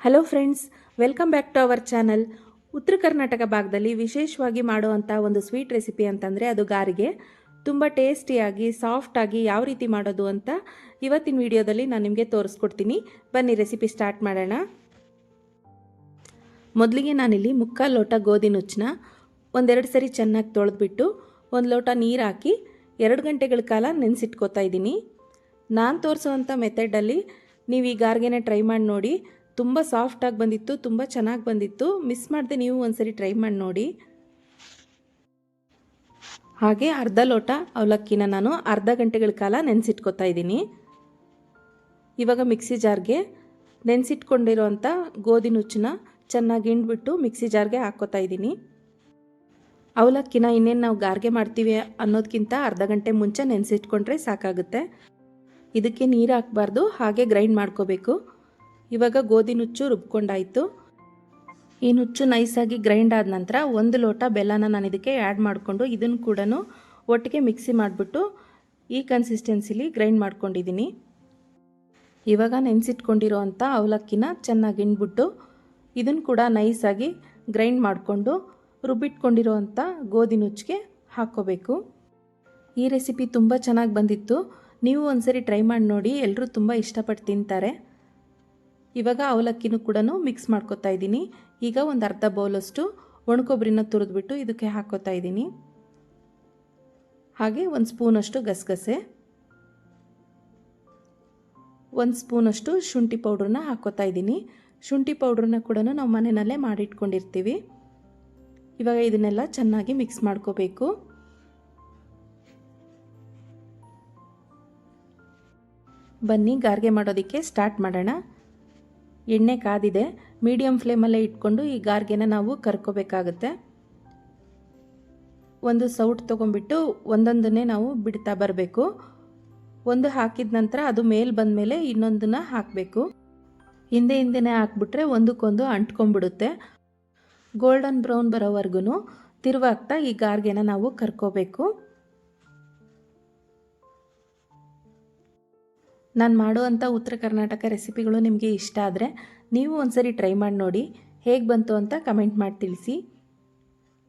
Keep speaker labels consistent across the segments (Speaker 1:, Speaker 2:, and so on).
Speaker 1: Hello friends welcome back to our channel Uttara Karnataka ಭಾಗದಲ್ಲಿ ವಿಶೇಷವಾಗಿ ಮಾಡುವಂಥ ಒಂದು ಸ್ವೀಟ್ ರೆಸಿಪಿ ಅಂತಂದರೆ ಅದು ಗಾರಿಗೆ. ತುಂಬ ಟೇಸ್ಟಿಯಾಗಿ ಸಾಫ್ಟಾಗಿ ಯಾವ ರೀತಿ ಮಾಡೋದು ಅಂತ ಇವತ್ತಿನ ವಿಡಿಯೋದಲ್ಲಿ ನಾನು ನಿಮಗೆ ತೋರಿಸ್ಕೊಡ್ತೀನಿ. ಬನ್ನಿ ರೆಸಿಪಿ ಸ್ಟಾರ್ಟ್ ಮಾಡೋಣ. ಮೊದಲಿಗೆ ನಾನಿಲ್ಲಿ ಮುಕ್ಕಾಲು ಲೋಟ ಗೋಧಿ ನುಚ್ಚನ್ನ ಒಂದೆರಡು ಸರಿ ಚೆನ್ನಾಗಿ ತೊಳೆದ್ಬಿಟ್ಟು ಒಂದು ಲೋಟ ನೀರು ಹಾಕಿ ಎರಡು ಗಂಟೆಗಳ ಕಾಲ ನೆನೆಸಿಟ್ಕೋತಾ ಇದ್ದೀನಿ. ನಾನು ತೋರಿಸುವಂಥ ಮೆಥಡಲ್ಲಿ ನೀವು ಈ ಗಾರ್ಗೆನೇ ಟ್ರೈ ಮಾಡಿ ನೋಡಿ. ತುಂಬ ಸಾಫ್ಟಾಗಿ ಬಂದಿತ್ತು, ತುಂಬ ಚೆನ್ನಾಗಿ ಬಂದಿತ್ತು. ಮಿಸ್ ಮಾಡದೆ ನೀವು ಒಂದ್ಸರಿ ಟ್ರೈ ಮಾಡಿ ನೋಡಿ. ಹಾಗೆ ಅರ್ಧ ಲೋಟ ಅವಲಕ್ಕಿನ ನಾನು ಅರ್ಧ ಗಂಟೆಗಳ ಕಾಲ ನೆನೆಸಿಟ್ಕೋತಾ ಇದ್ದೀನಿ. ಇವಾಗ ಮಿಕ್ಸಿ ಜಾರ್ಗೆ ನೆನೆಸಿಟ್ಕೊಂಡಿರೋವಂಥ ಗೋಧಿ ನುಚ್ಚನ್ನ ಚೆನ್ನಾಗಿ ಹಿಂಡ್ಬಿಟ್ಟು ಮಿಕ್ಸಿ ಜಾರ್ಗೆ ಹಾಕ್ಕೋತಾ ಇದ್ದೀನಿ. ಅವಲಕ್ಕಿನ ಇನ್ನೇನು ನಾವು ಗಾರ್ಗೆ ಮಾಡ್ತೀವಿ ಅನ್ನೋದಕ್ಕಿಂತ ಅರ್ಧ ಗಂಟೆ ಮುಂಚೆ ನೆನೆಸಿಟ್ಕೊಂಡ್ರೆ ಸಾಕಾಗುತ್ತೆ. ಇದಕ್ಕೆ ನೀರು ಹಾಕಬಾರ್ದು, ಹಾಗೆ ಗ್ರೈಂಡ್ ಮಾಡ್ಕೋಬೇಕು. ಇವಾಗ ಗೋಧಿ ನುಚ್ಚು ರುಬ್ಕೊಂಡಾಯಿತು. ಈ ನುಚ್ಚು ನೈಸಾಗಿ ಗ್ರೈಂಡ್ ಆದ ನಂತರ ಒಂದು ಲೋಟ ಬೆಲ್ಲನ ನಾನು ಇದಕ್ಕೆ ಆ್ಯಡ್ ಮಾಡಿಕೊಂಡು ಇದನ್ನು ಕೂಡ ಒಟ್ಟಿಗೆ ಮಿಕ್ಸಿ ಮಾಡಿಬಿಟ್ಟು ಈ ಕನ್ಸಿಸ್ಟೆನ್ಸಿಲಿ ಗ್ರೈಂಡ್ ಮಾಡ್ಕೊಂಡಿದ್ದೀನಿ ಇವಾಗ ನೆನೆಸಿಟ್ಕೊಂಡಿರೋ ಅಂಥ ಅವಲಕ್ಕಿನ ಚೆನ್ನಾಗಿ ಹಿಂಡ್ಬಿಟ್ಟು ಇದನ್ನು ಕೂಡ ನೈಸಾಗಿ ಗ್ರೈಂಡ್ ಮಾಡಿಕೊಂಡು ರುಬ್ಬಿಟ್ಕೊಂಡಿರೋ ಅಂಥ ಗೋಧಿ ನುಚ್ಚಿಗೆ ಹಾಕ್ಕೋಬೇಕು. ಈ ರೆಸಿಪಿ ತುಂಬ ಚೆನ್ನಾಗಿ ಬಂದಿತ್ತು. ನೀವು ಒಂದ್ಸರಿ ಟ್ರೈ ಮಾಡಿ ನೋಡಿ ಎಲ್ಲರೂ ತುಂಬ ಇಷ್ಟಪಟ್ಟು ತಿಂತಾರೆ. ಇವಾಗ ಅವಲಕ್ಕಿನೂ ಕೂಡ ಮಿಕ್ಸ್ ಮಾಡ್ಕೊತಾ ಇದ್ದೀನಿ. ಈಗ ಒಂದು ಅರ್ಧ ಬೌಲಷ್ಟು ಒಣಕೊಬ್ಬರಿನ ತುರಿದ್ಬಿಟ್ಟು ಇದಕ್ಕೆ ಹಾಕೋತಾ ಇದ್ದೀನಿ. ಹಾಗೆ ಒಂದು ಸ್ಪೂನಷ್ಟು ಗಸಗಸೆ. ಒಂದು ಸ್ಪೂನಷ್ಟು ಶುಂಠಿ ಪೌಡ್ರನ್ನ ಹಾಕೋತಾ ಇದ್ದೀನಿ. ಶುಂಠಿ ಪೌಡ್ರನ್ನ ಕೂಡ ನಾವು ಮನೆಯಲ್ಲೇ ಮಾಡಿಟ್ಕೊಂಡಿರ್ತೀವಿ. ಇವಾಗ ಇದನ್ನೆಲ್ಲ ಚೆನ್ನಾಗಿ ಮಿಕ್ಸ್ ಮಾಡ್ಕೋಬೇಕು. ಬನ್ನಿ, ಗಾರ್ಗೆ ಮಾಡೋದಕ್ಕೆ ಸ್ಟಾರ್ಟ್ ಮಾಡೋಣ. ಎಣ್ಣೆ ಕಾದಿದೆ ಮೀಡಿಯಮ್ ಫ್ಲೇಮಲ್ಲೇ ಇಟ್ಕೊಂಡು ಈ ಗಾರ್ಗೆನ ನಾವು ಕರ್ಕೋಬೇಕಾಗುತ್ತೆ. ಒಂದು ಸೌಟ್ ತೊಗೊಂಡ್ಬಿಟ್ಟು ಒಂದೊಂದನ್ನೇ ನಾವು ಬಿಡ್ತಾ ಬರಬೇಕು. ಒಂದು ಹಾಕಿದ ನಂತರ ಅದು ಮೇಲೆ ಬಂದಮೇಲೆ ಇನ್ನೊಂದನ್ನ ಹಾಕಬೇಕು. ಹಿಂದೆ ಹಿಂದೆನೇ ಹಾಕ್ಬಿಟ್ರೆ ಒಂದಕ್ಕೊಂದು ಅಂಟ್ಕೊಂಡ್ಬಿಡುತ್ತೆ. ಗೋಲ್ಡನ್ ಬ್ರೌನ್ ಬರೋವರೆಗೂ ತಿರುವಾಗ್ತಾ ಈ ಗಾರ್ಗೆನ ನಾವು ಕರ್ಕೋಬೇಕು. ನಾನು ಮಾಡುವಂಥ ಉತ್ತರ ಕರ್ನಾಟಕ ರೆಸಿಪಿಗಳು ನಿಮಗೆ ಇಷ್ಟ ಆದರೆ ನೀವು ಒಂದ್ಸರಿ ಟ್ರೈ ಮಾಡಿ ನೋಡಿ ಹೇಗೆ ಬಂತು ಅಂತ ಕಮೆಂಟ್ ಮಾಡಿ ತಿಳಿಸಿ.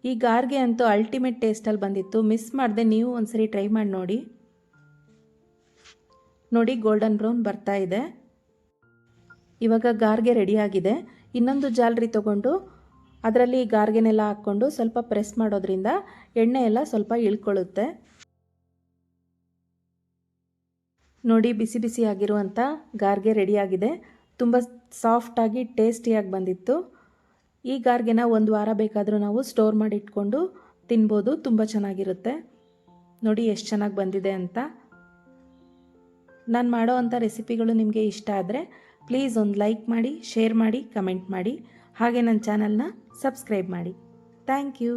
Speaker 1: ಈ ಗಾರ್ಗೆ ಅಂತೂ ಅಲ್ಟಿಮೇಟ್ ಟೇಸ್ಟಲ್ಲಿ ಬಂದಿತ್ತು. ಮಿಸ್ ಮಾಡದೆ ನೀವು ಒಂದ್ಸರಿ ಟ್ರೈ ಮಾಡಿ ನೋಡಿ. ನೋಡಿ ಗೋಲ್ಡನ್ ಬ್ರೌನ್ ಬರ್ತಾ ಇದೆ. ಇವಾಗ ಗಾರ್ಗೆ ರೆಡಿಯಾಗಿದೆ ಇನ್ನೊಂದು ಜಾಲರಿ ತೊಗೊಂಡು ಅದರಲ್ಲಿ ಗಾರ್ಗೆನೆಲ್ಲ ಹಾಕ್ಕೊಂಡು ಸ್ವಲ್ಪ ಪ್ರೆಸ್ ಮಾಡೋದ್ರಿಂದ ಎಣ್ಣೆ ಎಲ್ಲ ಸ್ವಲ್ಪ ಇಳ್ಕೊಳ್ಳುತ್ತೆ. ನೋಡಿ ಬಿಸಿ ಬಿಸಿ ಆಗಿರುವಂಥ ಗಾರ್ಗೆ ರೆಡಿಯಾಗಿದೆ. ತುಂಬ ಸಾಫ್ಟಾಗಿ, ಟೇಸ್ಟಿಯಾಗಿ ಬಂದಿತ್ತು. ಈ ಗಾರ್ಗೆನ ಒಂದು ವಾರ ಬೇಕಾದರೂ ನಾವು ಸ್ಟೋರ್ ಮಾಡಿ ಇಟ್ಕೊಂಡು ತಿನ್ಬೋದು. ತುಂಬ ಚೆನ್ನಾಗಿರುತ್ತೆ. ನೋಡಿ ಎಷ್ಟು ಚೆನ್ನಾಗಿ ಬಂದಿದೆ ಅಂತ. ನಾನು ಮಾಡೋ ಅಂಥ ರೆಸಿಪಿಗಳು ನಿಮಗೆ ಇಷ್ಟ ಆದರೆ ಪ್ಲೀಸ್ ಒಂದು ಲೈಕ್ ಮಾಡಿ, ಶೇರ್ ಮಾಡಿ, ಕಮೆಂಟ್ ಮಾಡಿ. ಹಾಗೆ ನನ್ನ ಚಾನಲ್ನ ಸಬ್ಸ್ಕ್ರೈಬ್ ಮಾಡಿ. Thank you.